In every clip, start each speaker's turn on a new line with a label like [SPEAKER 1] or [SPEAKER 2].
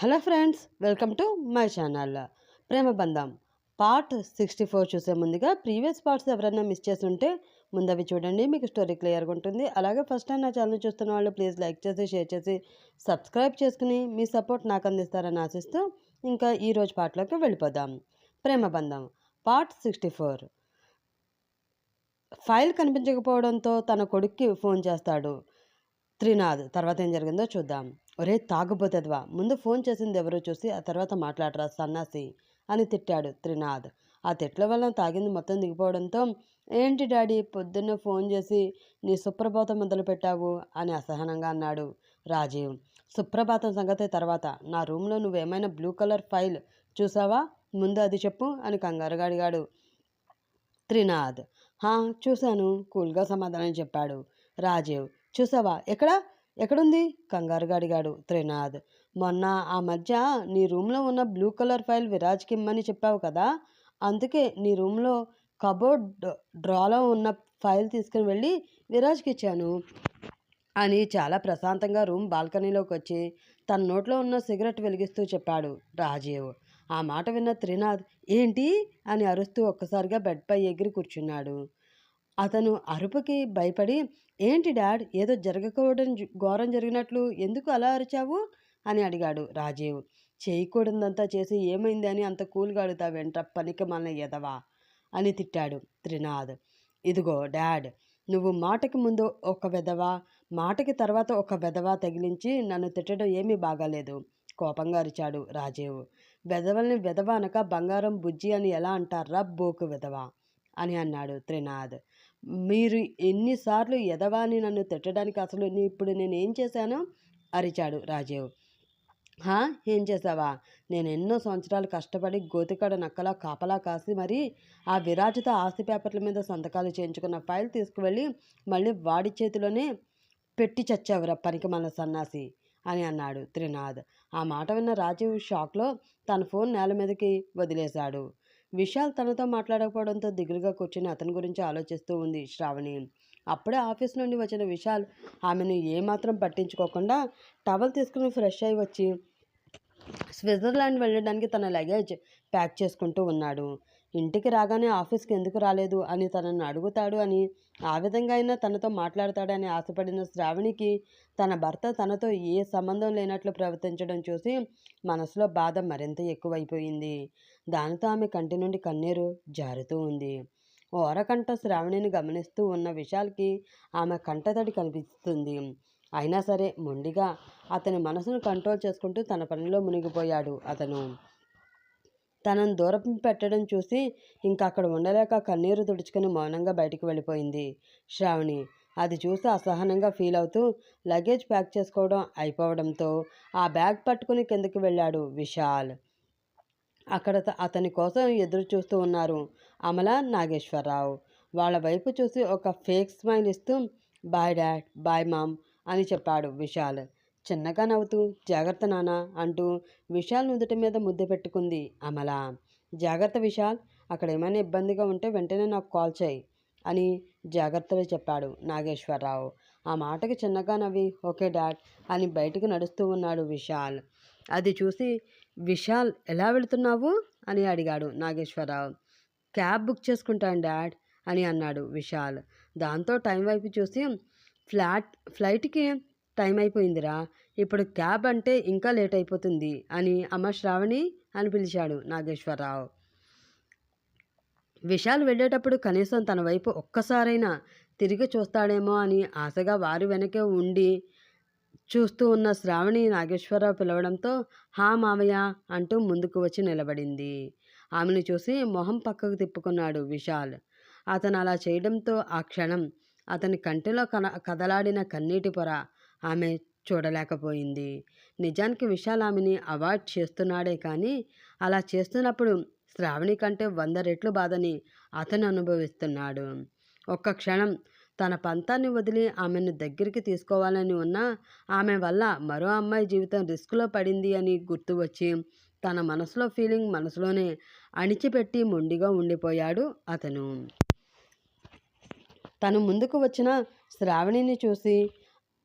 [SPEAKER 1] Hello friends welcome to my channel. ప్రేమ బంధం. Part sixty four చూసే ముందుగా ప్రీవియస్ పార్ట్స్ ఎవరైనా మిస్ చేసి ఉంటే ముందు అవి చూడండి మీకు స్టోరీ క్లియర్గా ఉంటుంది. అలాగే ఫస్ట్ టైం నా ఛానల్ చూస్తున్న వాళ్ళు ప్లీజ్ లైక్ చేసి షేర్ చేసి సబ్స్క్రైబ్ చేసుకుని మీ సపోర్ట్ నాకు అందిస్తారని ఆశిస్తూ ఇంకా ఈరోజు పార్ట్లోకి వెళ్ళిపోదాం. ప్రేమ బంధం. Part sixty four. ఫైల్ కనిపించకపోవడంతో తన కొడుక్కి ఫోన్ చేస్తాడు త్రినాథ్. తర్వాత ఏం జరిగిందో చూద్దాం. ఒరే తాగుబోతేదివా? ముందు ఫోన్ చేసింది ఎవరో చూసి ఆ తర్వాత మాట్లాడరా సన్నాసి అని తిట్టాడు త్రినాథ్. ఆ తిట్ల వల్ల తాగింది మొత్తం దిగిపోవడంతో ఏంటి డాడీ పొద్దున్న ఫోన్ చేసి నీ సుప్రభాతం మొదలు పెట్టావు అని అసహనంగా అన్నాడు రాజీవ్. సుప్రభాతం సంగతి తర్వాత. నా రూమ్లో నువ్వేమైనా బ్లూ కలర్ ఫైల్ చూసావా? ముందు అది చెప్పు అని కంగారుగా అడిగాడు త్రినాథ్. హా చూశాను. కూల్గా సమాధానం చెప్పాడు రాజీవ్. చూసావా? ఎక్కడ? ఎక్కడుంది? కంగారుగా అడిగాడు త్రినాథ్. మొన్న ఆ మధ్య నీ రూమ్లో ఉన్న బ్లూ కలర్ ఫైల్ విరాజ్కి ఇమ్మని చెప్పావు కదా? అందుకే నీ రూమ్లో కబోర్డ్ డ్రాలో ఉన్న ఫైల్ తీసుకుని వెళ్ళి విరాజ్కి ఇచ్చాను అని చాలా ప్రశాంతంగా రూమ్ బాల్కనీలోకి వచ్చి తన నోట్లో ఉన్న సిగరెట్ వెలిగిస్తూ చెప్పాడు రాజీవ్. ఆ మాట విన్న త్రినాథ్ ఏంటి? అని అరుస్తూ ఒక్కసారిగా బెడ్పై ఎగిరి కూర్చున్నాడు. అతను అరుపుకి భయపడి ఏంటి డాడ్? ఏదో జరగకపోవడం ఘోరం జరిగినట్లు ఎందుకు అలా అరిచావు? అని అడిగాడు రాజీవ్. చేయకూడదంతా చేసి ఏమైంది అని అంత కూల్గా అడుగుతావేంట పనికి మన ఎదవా? అని తిట్టాడు త్రినాథ్. ఇదిగో డాడ్ నువ్వు మాటకి ముందు ఒక వెధవా? మాటకి తర్వాత ఒక వెధవా తగిలించి నన్ను తిట్టడం ఏమీ బాగాలేదు కోపంగా అరిచాడు రాజీవ్. వెధవల్ని వెధవ అనక బంగారం బుజ్జి అని ఎలా అంటారా బోకు వెధవ? అని అన్నాడు త్రినాథ్. మీరు ఎన్నిసార్లు ఎదవాని నన్ను తిట్టడానికి అసలు నీ- ఇప్పుడు నేను ఏం చేశాను? అరిచాడు రాజీవ్. హా? ఏం చేసావా నేను ఎన్నో సంవత్సరాలు కష్టపడి గోతికాడ నక్కలా కాపలా కాసి మరి ఆ విరాజిత ఆస్తి పేపర్ల మీద సంతకాలు చేయించుకున్న ఫైల్ తీసుకువెళ్ళి మళ్ళీ వాడి చేతిలోనే పెట్టి చచ్చావురా పనికి మన సన్నాసి అని అన్నాడు త్రినాథ్. ఆ మాట విన్న రాజీవ్ షాక్లో తన ఫోన్ నేల మీదకి వదిలేశాడు. విశాల్ తనతో మాట్లాడకపోవడంతో దిగులుగా కూర్చుని అతని గురించి ఆలోచిస్తూ ఉంది శ్రావణి. అప్పుడే ఆఫీస్ నుండి వచ్చిన విశాల్ ఆమెను ఏమాత్రం పట్టించుకోకుండా టవల్ తీసుకుని ఫ్రెష్ అయి వచ్చి స్విట్జర్లాండ్ వెళ్ళడానికి తన లగేజ్ ప్యాక్ చేసుకుంటూ ఉన్నాడు. ఇంటికి రాగానే ఆఫీస్కి ఎందుకు రాలేదు అని తనను అడుగుతాడు అని ఆ విధంగా అయినా తనతో మాట్లాడతాడని ఆశపడిన శ్రావణికి తన భర్త తనతో ఏ సంబంధం లేనట్లు ప్రవర్తించడం చూసి మనసులో బాధ మరింత ఎక్కువైపోయింది. దానితో ఆమె కంటి నుండి కన్నీరు జారుతూ ఉంది. ఓరకంట శ్రావణిని గమనిస్తూ ఉన్న విశాల్కి ఆమె కంటతడి కనిపిస్తుంది. అయినా సరే మొండిగా అతని మనసును కంట్రోల్ చేసుకుంటూ తన పనిలో మునిగిపోయాడు అతను. తనను దూరం పెట్టడం చూసి ఇంకా అక్కడ ఉండలేక కన్నీరు తుడుచుకుని మౌనంగా బయటికి వెళ్ళిపోయింది శ్రావణి. అది చూసి అసహనంగా ఫీల్ అవుతూ లగేజ్ ప్యాక్ చేసుకోవడం అయిపోవడంతో ఆ బ్యాగ్ పట్టుకుని కిందకి వెళ్ళాడు విశాల్. అక్కడ త- అతని కోసం ఎదురు చూస్తూ ఉన్నారు అమల నాగేశ్వరరావు. వాళ్ళ వైపు చూసి ఒక ఫేక్ స్మైల్ ఇస్తూ బాయ్ డాడ్ బాయ్ మామ్ అని చెప్పాడు విశాల్. చిన్నగా నవ్వుతూ జాగ్రత్త నాన్న అంటూ విశాల్ నుదుటి మీద ముద్దు పెట్టుకుంది అమల. జాగ్రత్త విశాల్ అక్కడ ఏమైనా ఇబ్బందిగా ఉంటే వెంటనే నాకు కాల్ చేయి అని జాగ్రత్తగా చెప్పాడు నాగేశ్వరరావు. ఆ మాటకి చిన్నగా నవ్వి ఓకే డాడ్ అని బయటకు నడుస్తూ ఉన్నాడు విశాల్. అది చూసి విశాల్ ఎలా వెళుతున్నావు? అని అడిగాడు నాగేశ్వరరావు. క్యాబ్ బుక్ చేసుకుంటాను డాడ్ అని అన్నాడు విశాల్. దాంతో టైం వైపు చూసి ఫ్లాట్ ఫ్లైట్కి టైం అయిపోయిందిరా. ఇప్పుడు క్యాబ్ అంటే ఇంకా లేట్ అయిపోతుంది అని అమ్మ శ్రావణి అని పిలిచాడు నాగేశ్వరరావు. విశాల్ వెళ్ళేటప్పుడు కనీసం తన వైపు ఒక్కసారైనా తిరిగి చూస్తాడేమో అని ఆశగా వారి వెనకే ఉండి చూస్తూ ఉన్న శ్రావణి నాగేశ్వరరావు పిలవడంతో హా మావయ్య అంటూ ముందుకు వచ్చి నిలబడింది. ఆమెను చూసి మొహం పక్కకు తిప్పుకున్నాడు విశాల్. అతను అలా చేయడంతో ఆ క్షణం అతని కంటిలో కన కదలాడిన కన్నీటి పొర ఆమె చూడలేకపోయింది. నిజానికి విశాల్ ఆమెని అవాయిడ్ చేస్తున్నాడే కానీ అలా చేస్తున్నప్పుడు శ్రావణి కంటే వంద రెట్లు బాధని అతను అనుభవిస్తున్నాడు. ఒక్క క్షణం తన పంతాన్ని వదిలి ఆమెను దగ్గరికి తీసుకోవాలని ఉన్నా ఆమె వల్ల మరో అమ్మాయి జీవితం రిస్క్లో పడింది అని గుర్తు వచ్చి తన మనసులో ఫీలింగ్ మనసులోనే అణిచిపెట్టి మొండిగా ఉండిపోయాడు అతను. తను ముందుకు వచ్చిన శ్రావణిని చూసి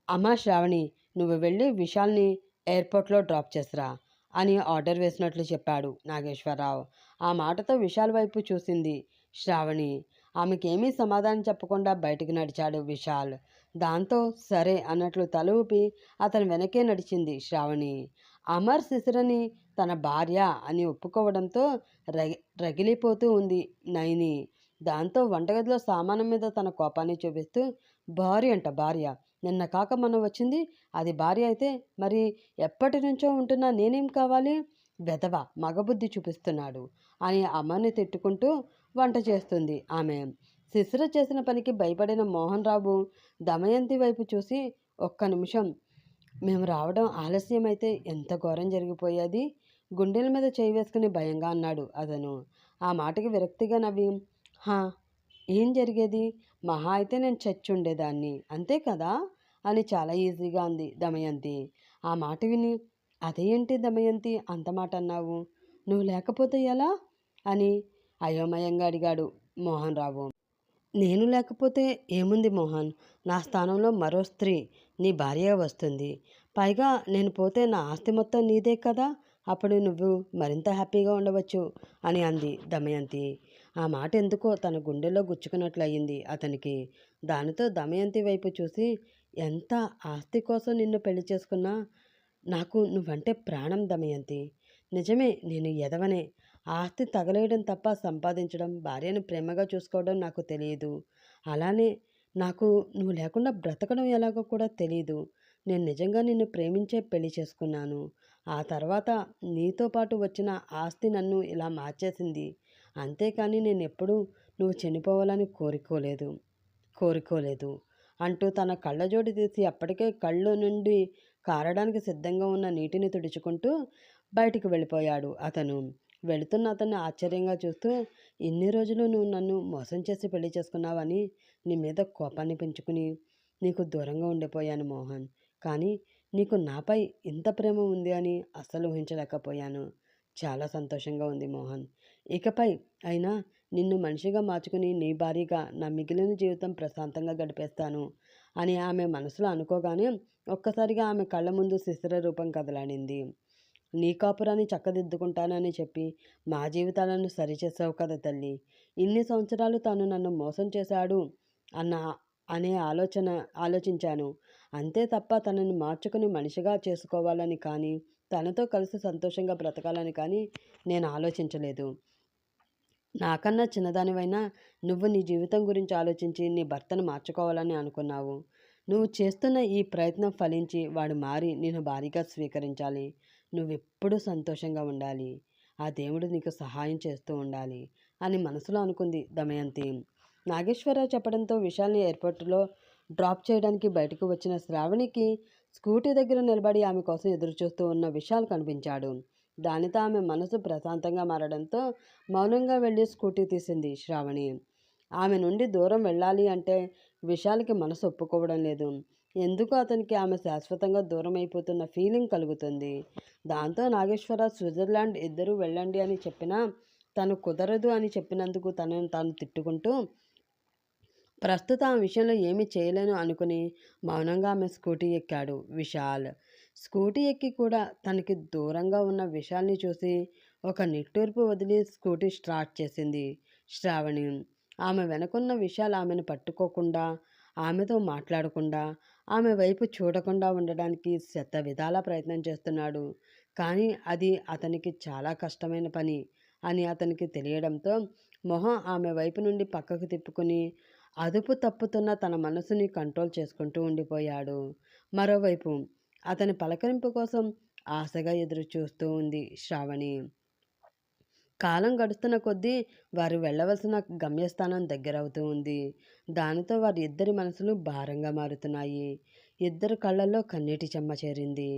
[SPEAKER 1] అమ్మా శ్రావణి నువ్వు వెళ్ళి విశాల్ని ఎయిర్పోర్ట్లో డ్రాప్ చేసిరా అని ఆర్డర్ వేసినట్లు చెప్పాడు నాగేశ్వరరావు. ఆ మాటతో విశాల్ వైపు చూసింది శ్రావణి. ఆమెకేమీ సమాధానం చెప్పకుండా బయటికి నడిచాడు విశాల్. దాంతో సరే అన్నట్లు తల ఊపి అతని వెనకే నడిచింది శ్రావణి. అమర్ శిశిరని తన భార్య అని ఒప్పుకోవడంతో రగి రగిలిపోతూ ఉంది నయని దాంతో వంటగదిలో సామానం మీద తన కోపాన్ని చూపిస్తూ భార్య అంట భార్య నిన్న కాక మనం వచ్చింది. అది భార్య అయితే మరి ఎప్పటి నుంచో ఉంటున్నా నేనేం కావాలి? వెధవ మగబుద్ధి చూపిస్తున్నాడు అని అమ్మని తిట్టుకుంటూ వంట చేస్తుంది. ఆమె శిశిర చేసిన పనికి భయపడిన మోహన్ రావు దమయంతి వైపు చూసి ఒక్క నిమిషం మేము రావడం ఆలస్యమైతే ఎంత ఘోరం జరిగిపోయేది? గుండెల మీద చేయి వేసుకుని భయంగా అన్నాడు అతను. ఆ మాటకి విరక్తిగా నవ్వి హా ఏం జరిగేది? మహా అయితే నేను చచ్చుండేదాన్ని. అంతే కదా అని చాలా ఈజీగా అంది దమయంతి. ఆ మాట విని అదేంటి దమయంతి అంత మాట అన్నావు? నువ్వు లేకపోతే ఎలా అని అయోమయంగా అడిగాడు మోహన్ రావు. నేను లేకపోతే ఏముంది మోహన్? నా స్థానంలో మరో స్త్రీ నీ భార్య వస్తుంది. పైగా నేను పోతే నా ఆస్తి మొత్తం నీదే కదా? అప్పుడు నువ్వు మరింత హ్యాపీగా ఉండవచ్చు అని అంది దమయంతి. ఆ మాట ఎందుకో తన గుండెలో గుచ్చుకున్నట్లు అయ్యింది అతనికి. దానితో దమయంతి వైపు చూసి ఎంత ఆస్తి కోసం నిన్ను పెళ్ళి చేసుకున్నా? నాకు నువ్వంటే ప్రాణం దమయంతి. నిజమే నేను ఎదవనే ఆస్తి తగలేయడం తప్ప సంపాదించడం భార్యను ప్రేమగా చూసుకోవడం నాకు తెలియదు. అలానే నాకు నువ్వు లేకుండా బ్రతకడం ఎలాగో కూడా తెలియదు నేను నిజంగా నిన్ను ప్రేమించే పెళ్ళి చేసుకున్నాను. ఆ తర్వాత నీతో పాటు వచ్చిన ఆస్తి నన్ను ఇలా మార్చేసింది. అంతేకాని నేను ఎప్పుడూ నువ్వు చనిపోవాలని కోరుకోలేదు. కోరుకోలేదు. అంటూ తన కళ్ళజోడి తీసి అప్పటికే కళ్ళు నుండి కారడానికి సిద్ధంగా ఉన్న నీటిని తుడుచుకుంటూ బయటికి వెళ్ళిపోయాడు అతను. వెళుతున్న అతన్ని ఆశ్చర్యంగా చూస్తూ ఇన్ని రోజులు నువ్వు నన్ను మోసం చేసి పెళ్ళి చేసుకున్నావని నీ మీద కోపాన్ని పెంచుకుని నీకు దూరంగా ఉండిపోయాను మోహన్. కానీ నీకు నాపై ఇంత ప్రేమ ఉంది అని అస్సలు ఊహించలేకపోయాను. చాలా సంతోషంగా ఉంది మోహన్. ఇకపై అయినా నిన్ను మనిషిగా మార్చుకుని నీ భారీగా నా మిగిలిన జీవితం ప్రశాంతంగా గడిపేస్తాను అని ఆమె మనసులో అనుకోగానే ఒక్కసారిగా ఆమె కళ్ళ ముందు శిశిర రూపం కదలాడింది. నీ కాపురాన్ని చక్కదిద్దుకుంటానని చెప్పి మా జీవితాలను సరిచేసావు కదా తల్లి. ఇన్ని సంవత్సరాలు తాను నన్ను మోసం చేశాడు అన్న అనే ఆలోచన ఆలోచించాను. అంతే తప్ప తనని మార్చుకుని మనిషిగా చేసుకోవాలని కానీ తనతో కలిసి సంతోషంగా బ్రతకాలని కానీ నేను ఆలోచించలేదు. నాకన్నా చిన్నదానివైనా నువ్వు నీ జీవితం గురించి ఆలోచించి నీ భర్తను మార్చుకోవాలని అనుకున్నావు. నువ్వు చేస్తున్న ఈ ప్రయత్నం ఫలించి వాడు మారి నేను భారీగా స్వీకరించాలి. నువ్వెప్పుడూ సంతోషంగా ఉండాలి. ఆ దేవుడు నీకు సహాయం చేస్తూ ఉండాలి అని మనసులో అనుకుంది దమయంతి. నాగేశ్వరరావు చెప్పడంతో విశాల్ని ఎయిర్పోర్ట్లో డ్రాప్ చేయడానికి బయటకు వచ్చిన శ్రావణికి స్కూటీ దగ్గర నిలబడి ఆమె కోసం ఎదురుచూస్తూ ఉన్న విశాల్ కనిపించాడు. దానితో ఆమె మనసు ప్రశాంతంగా మారడంతో మౌనంగా వెళ్ళి స్కూటీ తీసింది శ్రావణి. ఆమె నుండి దూరం వెళ్ళాలి అంటే విశాల్కి మనసు ఒప్పుకోవడం లేదు. ఎందుకు అతనికి ఆమె శాశ్వతంగా దూరం అయిపోతున్న ఫీలింగ్ కలుగుతుంది? దాంతో నాగేశ్వర స్విట్జర్లాండ్ ఇద్దరూ వెళ్ళండి అని చెప్పినా తను కుదరదు అని చెప్పినందుకు తనను తాను తిట్టుకుంటూ ప్రస్తుతం ఆ విషయంలో ఏమీ చేయలేను అనుకుని మౌనంగా ఆమె స్కూటీ ఎక్కాడు విశాల్. స్కూటీ ఎక్కి కూడా తనకి దూరంగా ఉన్న విశాల్ని చూసి ఒక నిట్టూర్పు వదిలి స్కూటీ స్టార్ట్ చేసింది శ్రావణి. ఆమె వెనకున్న విశాల్ ఆమెను పట్టుకోకుండా ఆమెతో మాట్లాడకుండా ఆమె వైపు చూడకుండా ఉండడానికి శత విధాల ప్రయత్నం చేస్తున్నాడు. కానీ అది అతనికి చాలా కష్టమైన పని అని అతనికి తెలియడంతో మొహం ఆమె వైపు నుండి పక్కకు తిప్పుకుని అదుపు తప్పుతున్న తన మనసుని కంట్రోల్ చేసుకుంటూ ఉండిపోయాడు. మరోవైపు అతని పలకరింపు కోసం ఆశగా ఎదురు చూస్తూ ఉంది శ్రావణి. కాలం గడుస్తున్న కొద్దీ వారు వెళ్ళవలసిన గమ్యస్థానం దగ్గరవుతూ ఉంది. దానితో వారి ఇద్దరి మనసులు భారంగా మారుతున్నాయి. ఇద్దరు కళ్ళల్లో కన్నీటి చెమ్మ చేరింది.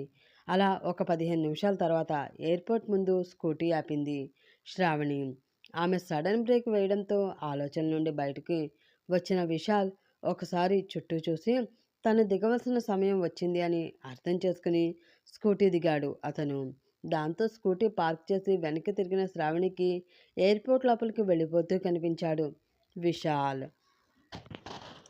[SPEAKER 1] అలా ఒక పదిహేను నిమిషాల తర్వాత ఎయిర్పోర్ట్ ముందు స్కూటీ ఆపింది శ్రావణి. ఆమె సడన్ బ్రేక్ వేయడంతో ఆలోచన నుండి బయటికి వచ్చిన విశాల్ ఒకసారి చుట్టూ చూసి తను దిగవలసిన సమయం వచ్చింది అని అర్థం చేసుకుని స్కూటీ దిగాడు అతను. దాంతో స్కూటీ పార్క్ చేసి వెనక్కి తిరిగిన శ్రావణికి ఎయిర్పోర్ట్ లోపలికి వెళ్ళిపోతూ కనిపించాడు విశాల్.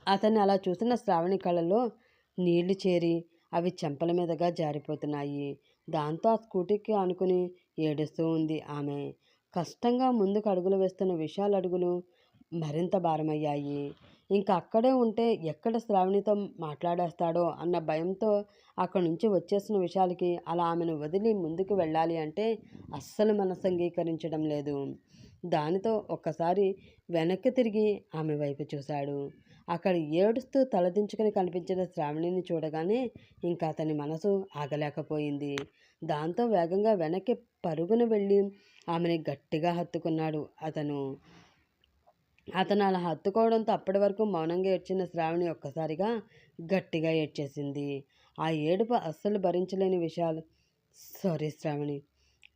[SPEAKER 1] అతన్ని అలా చూసిన శ్రావణి కళ్ళలో నీళ్ళు చేరి అవి చెంపల మీదుగా జారిపోతున్నాయి. దాంతో ఆ స్కూటీకి ఆనుకుని ఏడుస్తూ ఉంది ఆమె. కష్టంగా ముందుకు అడుగులు వేస్తున్న విశాల్ అడుగులు మరింత భారమయ్యాయి. ఇంకా అక్కడే ఉంటే ఎక్కడ శ్రావణితో మాట్లాడేస్తాడో అన్న భయంతో అక్కడి నుంచి వచ్చేసిన విషయాలకి అలా ఆమెను వదిలి ముందుకు వెళ్ళాలి అంటే అస్సలు మనసు అంగీకరించడం లేదు. దానితో ఒక్కసారి వెనక్కి తిరిగి ఆమె వైపు చూశాడు. అక్కడ ఏడుస్తూ తలదించుకుని కనిపించిన శ్రావణిని చూడగానే ఇంకా అతని మనసు ఆగలేకపోయింది. దాంతో వేగంగా వెనక్కి పరుగున వెళ్ళి ఆమెని గట్టిగా హత్తుకున్నాడు అతను. అతను అలా హత్తుకోవడంతో అప్పటి వరకు మౌనంగా ఏడ్చిన శ్రావణి ఒక్కసారిగా గట్టిగా ఏడ్చేసింది. ఆ ఏడుపు అస్సలు భరించలేని విషయాలు. Sorry Shravani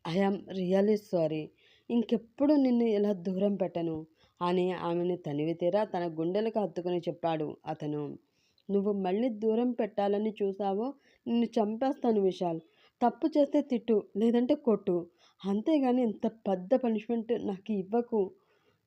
[SPEAKER 1] I am really sorry. ఇంకెప్పుడు నిన్ను ఇలా దూరం పెట్టను? అని ఆమెను తనివి తీరా తన గుండెలకు హత్తుకుని చెప్పాడు అతను. నువ్వు మళ్ళీ దూరం పెట్టాలని చూసావో నిన్ను చంపేస్తాను విశాల్. తప్పు చేస్తే తిట్టు లేదంటే కొట్టు. అంతేగాని ఇంత పెద్ద పనిష్మెంట్ నాకు ఇవ్వకు.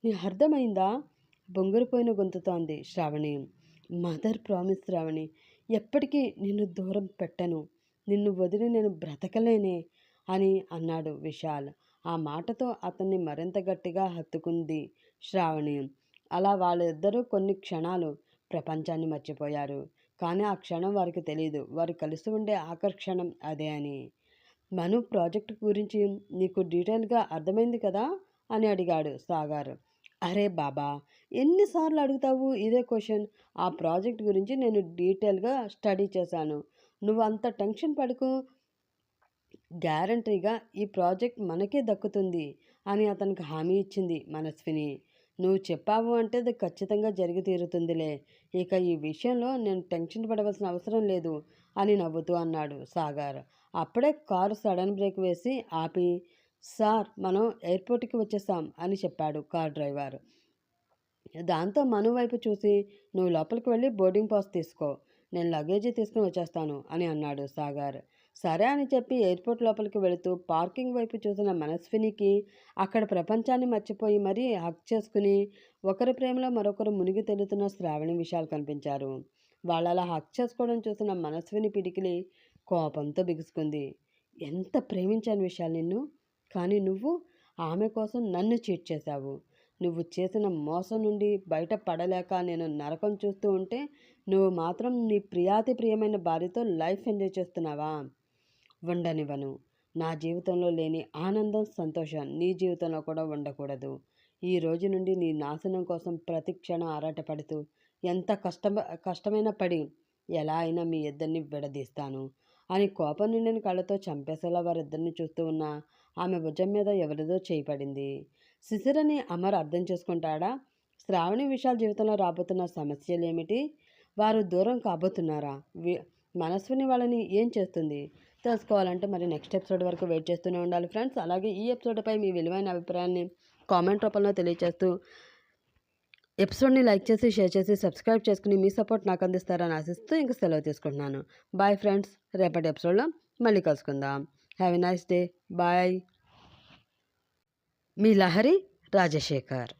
[SPEAKER 1] నీ అర్థమైందా? బొంగురిపోయిన గొంతుతోంది శ్రావణి. మదర్ ప్రామిస్ శ్రావణి ఎప్పటికీ నిన్ను దూరం పెట్టను. నిన్ను వదిలి నేను బ్రతకలేనే అని అన్నాడు విశాల్. ఆ మాటతో అతన్ని మరింత గట్టిగా హత్తుకుంది శ్రావణి. అలా వాళ్ళిద్దరూ కొన్ని క్షణాలు ప్రపంచాన్ని మర్చిపోయారు. కానీ ఆ క్షణం వారికి తెలియదు వారు కలిసి ఉండే ఆకర్షణం అదే అని. మను ప్రాజెక్ట్ గురించి నీకు డీటెయిల్గా అర్థమైంది కదా? అని అడిగాడు సాగర్. అరే బాబా! ఎన్నిసార్లు అడుగుతావు ఇదే క్వశ్చన్? ఆ ప్రాజెక్ట్ గురించి నేను డీటెయిల్గా స్టడీ చేశాను. నువ్వు అంత టెన్షన్ పడుకు. గ్యారంటీగా ఈ ప్రాజెక్ట్ మనకే దక్కుతుంది అని అతనికి హామీ ఇచ్చింది మనస్విని. నువ్వు చెప్పావు అంటే అది ఖచ్చితంగా జరిగి తీరుతుందిలే. ఇక ఈ విషయంలో నేను టెన్షన్ పడవలసిన అవసరం లేదు అని నవ్వుతూ అన్నాడు సాగర్. అప్పుడే కారు సడన్ బ్రేక్ వేసి ఆపి సార్ మనం ఎయిర్పోర్ట్కి వచ్చేసాం అని చెప్పాడు కార్ డ్రైవర్. దాంతో మను వైపు చూసి నువ్వు లోపలికి వెళ్ళి బోర్డింగ్ పాస్ తీసుకో నేను లగేజీ తీసుకుని వచ్చేస్తాను అని అన్నాడు సాగర్. సరే అని చెప్పి ఎయిర్పోర్ట్ లోపలికి వెళుతూ పార్కింగ్ వైపు చూసిన మనస్వినికి అక్కడ ప్రపంచాన్ని మర్చిపోయి మరీ హక్ చేసుకుని ఒకరి ప్రేమలో మరొకరు మునిగి తెలుతున్న శ్రావణి విషయాలు కనిపించారు. వాళ్ళలా హక్ చేసుకోవడం చూసిన మనస్విని పిడికిలి కోపంతో బిగుసుకుంది. ఎంత ప్రేమించాను విషయాలు నిన్ను? కానీ నువ్వు ఆమె కోసం నన్ను చీట్ చేశావు. నువ్వు చేసిన మోసం నుండి బయట పడలేక నేను నరకం చూస్తూ ఉంటే నువ్వు మాత్రం నీ ప్రియాతి ప్రియమైన భార్యతో లైఫ్ ఎంజాయ్ చేస్తున్నావా? ఉండనివ్వను నా జీవితంలో లేని ఆనందం సంతోషం నీ జీవితంలో కూడా ఉండకూడదు. ఈ రోజు నుండి నీ నాశనం కోసం ప్రతి క్షణం ఆరాటపడుతూ ఎంత కష్టమ కష్టమైన పడి ఎలా అయినా మీ ఇద్దరిని విడదీస్తాను అని కోపం నిండిన కళ్ళతో చంపేసేలా వారిద్దరిని చూస్తూ ఉన్నా ఆమె భుజం మీద ఎవరిదో చేయబడింది శిశిరని అమర్ అర్థం చేసుకుంటాడా? శ్రావణి విశాల్ జీవితంలో రాబోతున్న సమస్యలు ఏమిటి వారు దూరం కాబోతున్నారా? వి మనస్విని వాళ్ళని ఏం చేస్తుంది? తెలుసుకోవాలంటే మరి నెక్స్ట్ ఎపిసోడ్ వరకు వెయిట్ చేస్తూనే ఉండాలి ఫ్రెండ్స్. అలాగే ఈ ఎపిసోడ్పై మీ విలువైన అభిప్రాయాన్ని కామెంట్ రూపంలో తెలియజేస్తూ ఎపిసోడ్ని లైక్ చేసి షేర్ చేసి సబ్స్క్రైబ్ చేసుకుని మీ సపోర్ట్ నాకు అందిస్తారని ఆశిస్తూ ఇంకా సెలవు తీసుకుంటున్నాను. Bye friends. రేపటి ఎపిసోడ్లో మళ్ళీ కలుసుకుందాం. have a nice day bye me Lahari Rajasekhar